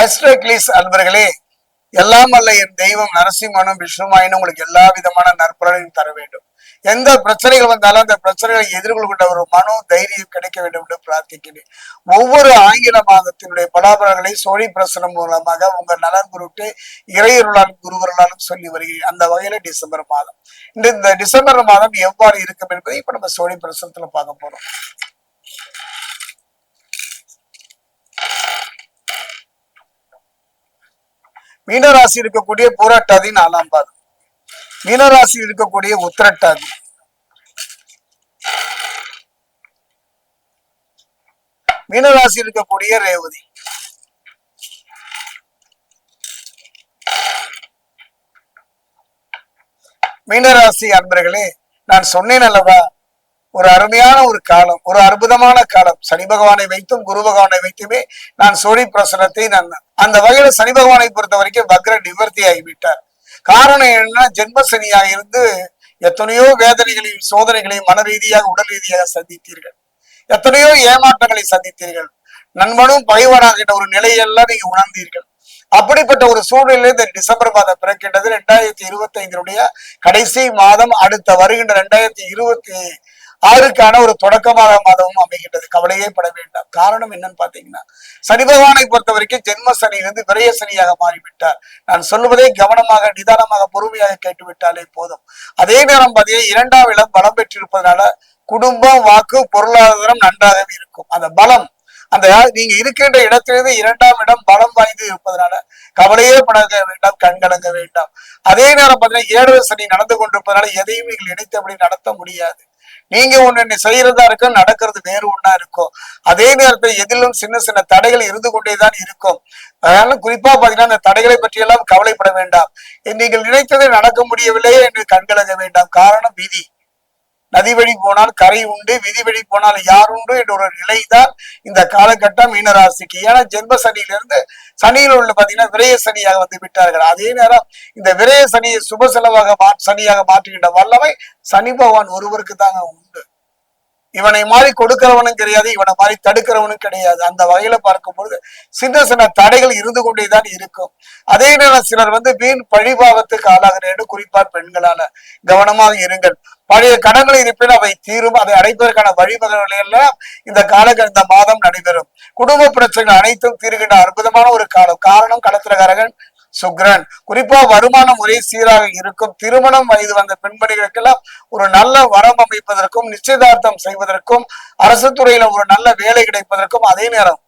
அஸ்ட்ரக்லிஸ் அன்பர்களே எல்லாம் அல்ல என் தெய்வம் நரசிம்மனும் விஷ்ணுமாயினும் உங்களுக்கு எல்லா விதமான நற்பலனையும் தர வேண்டும். எந்த பிரச்சனைகள் வந்தாலும் அந்த பிரச்சனைகளை எதிர்கொள்கின்ற ஒரு மனோ தைரியம் கிடைக்க வேண்டும் என்று பிரார்த்திக்கிறேன். ஒவ்வொரு ஆங்கில மாதத்தினுடைய பலாபலங்களை சோழி பிரசனம் மூலமாக உங்கள் நலன் குருட்டு இறையருளாலும் குருவர்களாலும் சொல்லி வருகிறேன். அந்த வகையில டிசம்பர் மாதம். இந்த இந்த டிசம்பர் மாதம் எவ்வாறு இருக்கும் என்பதை இப்ப நம்ம சோழி பிரசனத்துல பார்க்க போறோம். மீனராசி இருக்கக்கூடிய பூராட்டாதி நாலாம் பாதம். மீனராசி இருக்கக்கூடிய உத்திரட்டாதி. மீனராசி இருக்கக்கூடிய ரேவதி. மீனராசி அன்பர்களே நான் சொன்னேன் அல்லவா? ஒரு அருமையான ஒரு காலம் ஒரு அற்புதமான காலம். சனி பகவானை வைத்தும் குரு பகவானை வைத்துமே நான் சோழி பிரசனத்தை நான் அந்த வகையில சனி பகவானை பொறுத்த வரைக்கும் வக்ர நிவர்த்தி ஆகிவிட்டார். காரணம் என்ன ஜென்மசனியாக இருந்து எத்தனையோ வேதனைகளையும் சோதனைகளையும் மன ரீதியாக உடல் ரீதியாக சந்தித்தீர்கள். எத்தனையோ ஏமாற்றங்களை சந்தித்தீர்கள். நண்பனும் பகைவனாகின்ற ஒரு நிலையெல்லாம் நீங்க உணர்ந்தீர்கள். அப்படிப்பட்ட ஒரு சூழ்நிலையில இந்த டிசம்பர் மாதம் பிறக்கின்றது. ரெண்டாயிரத்தி இருபத்தி ஐந்தினுடைய கடைசி மாதம் அடுத்த வருகின்ற ரெண்டாயிரத்தி இருபத்தி ஆறுக்கான ஒரு தொடக்கமாக மாதமும் அமைகின்றது. கவலையே பட வேண்டாம். காரணம் என்னன்னு பாத்தீங்கன்னா சனி பகவானை பொறுத்த வரைக்கும் ஜென்ம சனியிலிருந்து விரய சனியாக மாறிவிட்டார். நான் சொல்லுவதை கவனமாக நிதானமாக பொறுமையாக கேட்டுவிட்டாலே போதும். அதே நேரம் பார்த்தீங்கன்னா இரண்டாம் இடம் பலம் பெற்றிருப்பதனால குடும்பம் வாக்கு பொருளாதாரம் நன்றாகவே இருக்கும். அந்த பலம் அந்த நீங்க இருக்கின்ற இடத்திலிருந்து இரண்டாம் இடம் பலம் வாய்ந்து இருப்பதனால கவலையே படங்க வேண்டாம் கண்கலங்க வேண்டாம். அதே நேரம் பார்த்தீங்கன்னா ஏழரை சனி நடந்து கொண்டிருப்பதனால எதையும் நீங்கள் நினைத்தபடி நடத்த முடியாது. நீங்க ஒண்ணு செய்யறதா இருக்கும் நடக்கிறது வேறு ஒண்ணா இருக்கும். அதே நேரத்தில் எதிலும் சின்ன சின்ன தடைகள் இருந்து கொண்டேதான் இருக்கும். அதனால குறிப்பா பாத்தீங்கன்னா அந்த தடைகளை பற்றி எல்லாம் கவலைப்பட வேண்டாம். நீங்கள் நினைத்ததை நடக்க முடியவில்லையே என்று கண்கலக வேண்டாம். காரணம் விதி. நதி வழி போனால் கரை உண்டு விதி வழி போனால் யார் உண்டு என்ற ஒரு நிலைதான் இந்த காலகட்டம் மீனராசிக்கு ஏன்னா ஜென்ம சனியிலிருந்து சனியில் உள்ள பாத்தீங்கன்னா விரய சனியாக வந்து விட்டார்கள். அதே நேரம் இந்த விரய சனியை சுப செலவாக மா சனியாக மாற்றுகின்ற வல்லமை சனி பகவான் ஒருவருக்கு தாங்க உண்டு. இவனை மாதிரி கொடுக்கிறவனும் கிடையாது இவனை மாதிரி தடுக்கிறவனும் கிடையாது. அந்த வகையில பார்க்கும் பொழுது சின்ன சின்ன தடைகள் இருந்து கொண்டேதான் இருக்கும். அதே நேரம் சிலர் வந்து வீண் பழிபாவத்துக்கு ஆளாகிறேன்னு குறிப்பார் பெண்களால. கவனமாக இருங்கள். பழைய கடன்களை இருப்பினும் அவை தீரும். அதை அடைப்பதற்கான வழிமுறைகளை எல்லாம் இந்த கால இந்த மாதம் நடைபெறும். குடும்ப பிரச்சனைகள் அனைத்தும் தீர்கின்ற அற்புதமான ஒரு காலம். காரணம் கடத்திரகாரகன் சுக்ரன். குறிப்பா வருமானம் ஒரே சீராக இருக்கும். திருமணம் வயது வந்த பெண்மணிகளுக்கெல்லாம் ஒரு நல்ல வரம் அமைப்பதற்கும் நிச்சயதார்த்தம் செய்வதற்கும் அரசு துறையில ஒரு நல்ல வேலை கிடைப்பதற்கும் அதே நேரம்.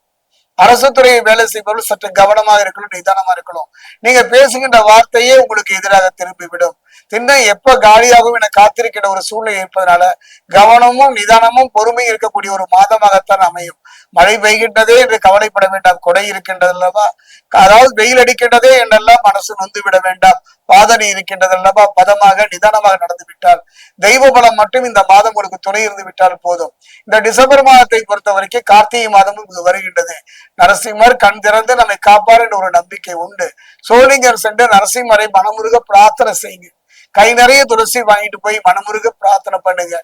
அரசு துறையை வேலை செய்பவர்கள் சற்று கவனமாக இருக்கணும் நிதானமா இருக்கணும். நீங்க பேசுகின்ற வார்த்தையே உங்களுக்கு எதிராக திரும்பிவிடும். திண்ணம் எப்ப காலியாகும் என காத்திருக்கின்ற ஒரு சூழ்நிலை இருப்பதனால கவனமும் நிதானமும் பொறுமையும் இருக்கக்கூடிய ஒரு மாதமாகத்தான் அமையும். மழை பெய்கின்றதே என்று கவலைப்பட வேண்டாம். கொடை இருக்கின்றது அல்லவா? அதாவது வெயில் அடிக்கின்றதே என்றெல்லாம் மனசு நொந்து விட வேண்டாம். பாதனை இருக்கின்றது அல்லவா? பதமாக நிதானமாக நடந்து விட்டால். தெய்வ பலம் மட்டும் இந்த மாதம் உங்களுக்கு துணை இருந்து விட்டால் போதும். இந்த டிசம்பர் மாதத்தை பொறுத்த வரைக்கும் கார்த்திகை மாதமும் இது வருகின்றது. நரசிம்மர் கண் திறந்து நம்மை காப்பார் என்ற ஒரு நம்பிக்கை உண்டு. சோழிங்கர் சென்று நரசிம்மரை மனமுருக பிரார்த்தனை செய்யுங்க. கை நிறைய துளசி வாங்கிட்டு போய் மனமுருக பிரார்த்தனை பண்ணுங்க.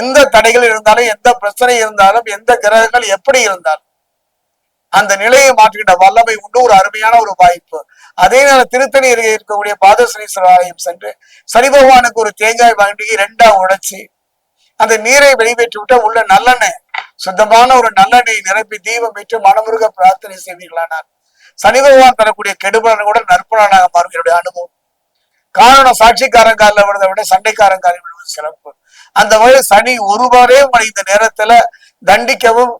எந்த தடைகள் இருந்தாலும் எந்த பிரச்சனை இருந்தாலும் எந்த கிரகங்கள் எப்படி இருந்தாலும் அந்த நிலையை மாற்றுகின்ற வல்லமை உண்டு ஒரு அருமையான ஒரு வாய்ப்பு. அதே நேரம் திருத்தணி அருகே இருக்கக்கூடிய பாதசனீஸ்வரர் ஆலயம் சென்று சனி பகவானுக்கு ஒரு தேங்காய் வாங்கி ரெண்டா உடைச்சி அந்த நீரை வெளிப்பேற்றி விட்ட உள்ள நல்லெண்ணெய் சுத்தமான ஒரு நல்லெண்ணெய் நிரப்பி தீபம் பெற்று மனமுருக பிரார்த்தனை செய்வீர்களானார் சனி பகவான் தரக்கூடிய கெடுபலன் கூட நற்பலனாக மாறும். என்னுடைய அனுபவம். காரணம் சாட்சிக்காரன் காலில் விழுதை விட சண்டைக்காரன் காலில் விழுவது சிறப்பு. அந்த வகையில் சனி ஒருவரே உங்களை இந்த நேரத்துல தண்டிக்கவும்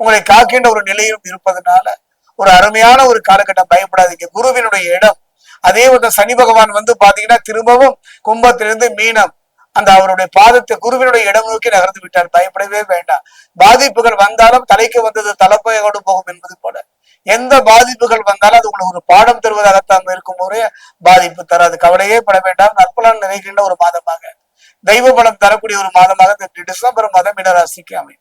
உங்களை காக்கின்ற ஒரு நிலையும் இருப்பதனால ஒரு அருமையான ஒரு காலகட்டம் பயப்படாதீங்க. குருவினுடைய இடம். அதே ஒரு சனி பகவான் வந்து பாத்தீங்கன்னா திரும்பவும் கும்பத்திலிருந்து மீனம். அந்த அவருடைய பாதத்தை குருவினுடைய இடம் நோக்கி நகர்ந்து விட்டார். பயப்படவே வேண்டாம். பாதிப்புகள் வந்தாலும் தலைக்கு வந்தது தலைப்பையோடு போகும் என்பது போல. எந்த பாதிப்புகள் வந்தாலும் அது உங்களுக்கு ஒரு பாடம் தருவதாகத்தான் இருக்கும் போதே பாதிப்பு தராது. கவலையே பட வேண்டாம். நற்பலன் நிறைகின்ற ஒரு மாதமாக தெய்வ பலம் தரக்கூடிய ஒரு மாதமாக இந்த டிசம்பர் மாதம் இடராசிக்கு அமையும்.